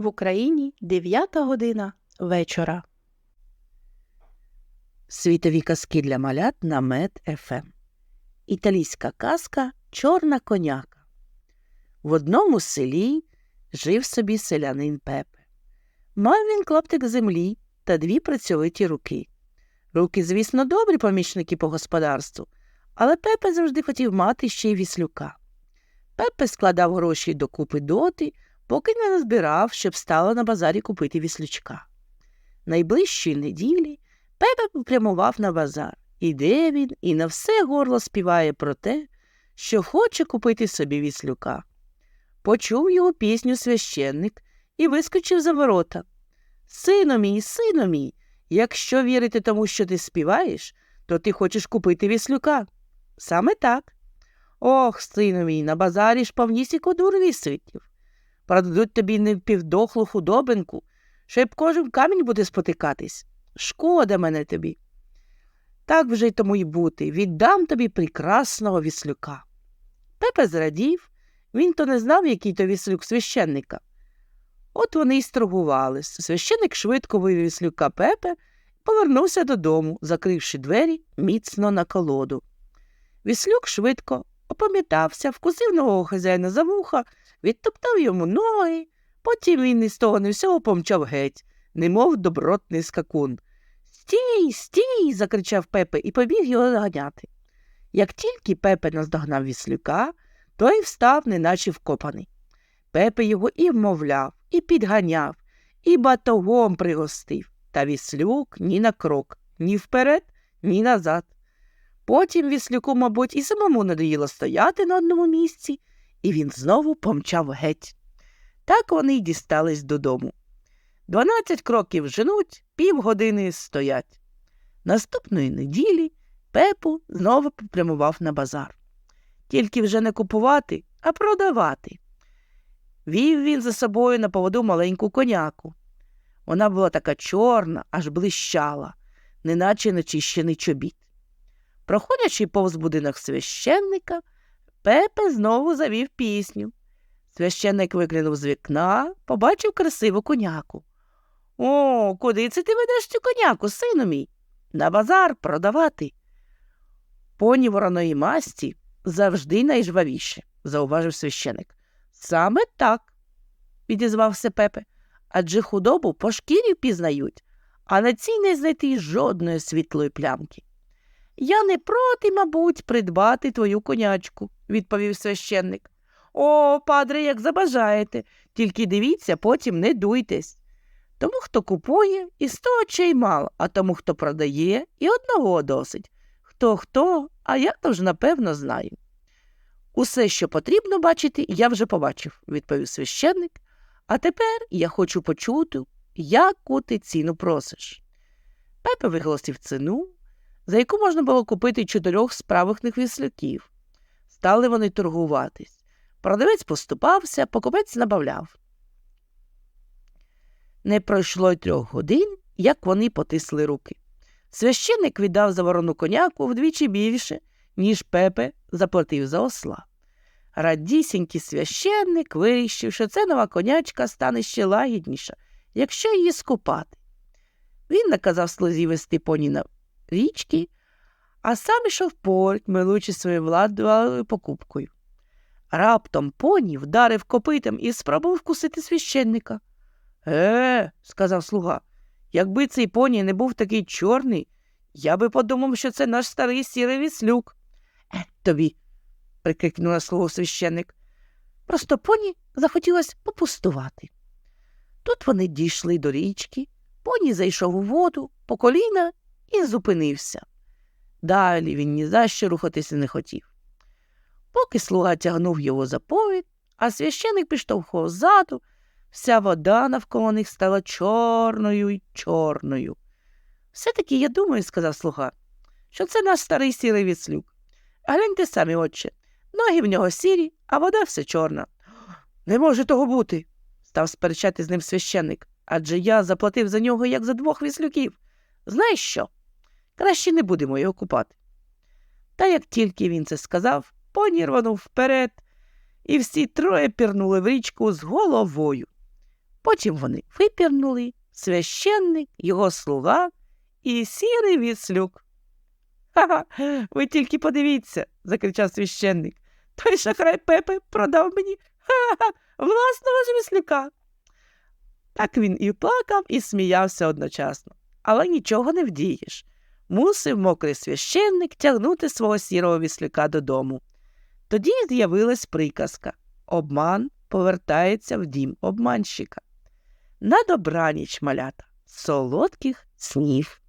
В Україні 9 година вечора. Світові казки для малят на Мед ФМ. Італійська казка Чорна коняка. В одному селі жив собі селянин Пепе. Мав він клаптик землі та дві працьовиті руки. Руки, звісно, добрі помічники по господарству, але Пепе завжди хотів мати ще й віслюка. Пепе складав гроші докупи доти, поки не назбирав, щоб стало на базарі купити віслючка. Найближчої неділі Пепе попрямував на базар. Іде він і на все горло співає про те, що хоче купити собі віслюка. Почув його пісню священник і вискочив за ворота. Сино мій, сино мій, якщо вірити тому, що ти співаєш, то ти хочеш купити віслюка. Саме так. Ох, сину мій, на базарі ж повнісіко дур висвітів. Продадуть тобі невпівдохлу худобинку, що й кожен камінь буде спотикатись. Шкода мене тобі. Так вже й тому й бути, віддам тобі прекрасного віслюка. Пепе зрадів, він то не знав, який то віслюк священника. От вони й сторгувались. Священник швидко вивів віслюка Пепе повернувся додому, закривши двері міцно на колоду. Віслюк швидко опам'ятався, вкусив нового хазяїна за вуха, відтоптав йому ноги, потім він із того не всього помчав геть, немов добротний скакун. Стій, стій. закричав Пепе і побіг його заганяти. Як тільки Пепе наздогнав віслюка, той встав, неначе вкопаний. Пепе його і вмовляв, і підганяв, і батогом пригостив, та віслюк ні на крок, ні вперед, ні назад. Потім віслюку, мабуть, і самому надоїло стояти на одному місці, і він знову помчав геть. Так вони й дістались додому. Дванадцять кроків женуть, півгодини стоять. Наступної неділі пепу знову попрямував на базар. Тільки вже не купувати, а продавати. Вів він за собою на поводу маленьку коняку. Вона була така чорна, аж блищала, неначе начищений чобіт. Проходячи повз будинок священника, Пепе знову завів пісню. Священник виклянув з вікна, побачив красиву коняку. О, куди це ти ведеш цю коняку, сину мій? На базар продавати. Поні вороної масті завжди найжвавіше, зауважив священик. Саме так, відізвався Пепе, адже худобу по шкірі впізнають, а на цій не знайти жодної світлої плямки. Я не проти, мабуть, придбати твою конячку, відповів священник. О, падре, як забажаєте, тільки дивіться, потім не дуйтесь. Тому, хто купує, і сто очей мало, а тому, хто продає, і одного досить. Хто хто, а я то вже напевно знаю. Усе, що потрібно бачити, я вже побачив, відповів священник. А тепер я хочу почути, яку ти ціну просиш. Пепе виголосив ціну, за яку можна було купити чотирьох справихних віслюків. Стали вони торгуватись. Продавець поступався, покупець набавляв. Не пройшло й трьох годин, як вони потисли руки. Священник віддав за ворону коняку вдвічі більше, ніж пепе заплатив за осла. Радісінький священник вирішив, що ця нова конячка стане ще лагідніша, якщо її скупати. Він наказав слузі вести поні на річки, а сам ішов порт, милуючи своєю владою покупкою. Раптом поні вдарив копитом і спробував вкусити священника. Е, сказав слуга, якби цей поні не був такий чорний, я би подумав, що це наш старий сірий віслюк. Е, тобі, прикрикнула слово священник. Просто поні захотілося попустувати. Тут вони дійшли до річки, поні зайшов у воду по коліна і зупинився. Далі він ні за що рухатися не хотів. Поки слуга тягнув його за повід, а священик підштовхував ззаду, вся вода навколо них стала чорною й чорною. Все таки я думаю, сказав слуга, що це наш старий сірий віслюк. Гляньте самі, отче, ноги в нього сірі, а вода все чорна. Не може того бути, став сперечати з ним священник, адже я заплатив за нього як за двох віслюків. Знаєш що? Краще не будемо його купати. Та як тільки він це сказав, поні рванув вперед, і всі троє пірнули в річку з головою. Потім вони випірнули священник, його слуга і сірий віслюк. Ха-ха, ви тільки подивіться, закричав священник. Той шахрай Пепе продав мені ха-ха, власного ж віслюка. Так він і плакав, і сміявся одночасно. Але нічого не вдієш. Мусив мокрий священник тягнути свого сірого віслюка додому. Тоді з'явилась приказка Обман повертається в дім обманщика. На добраніч, малята, солодких снів.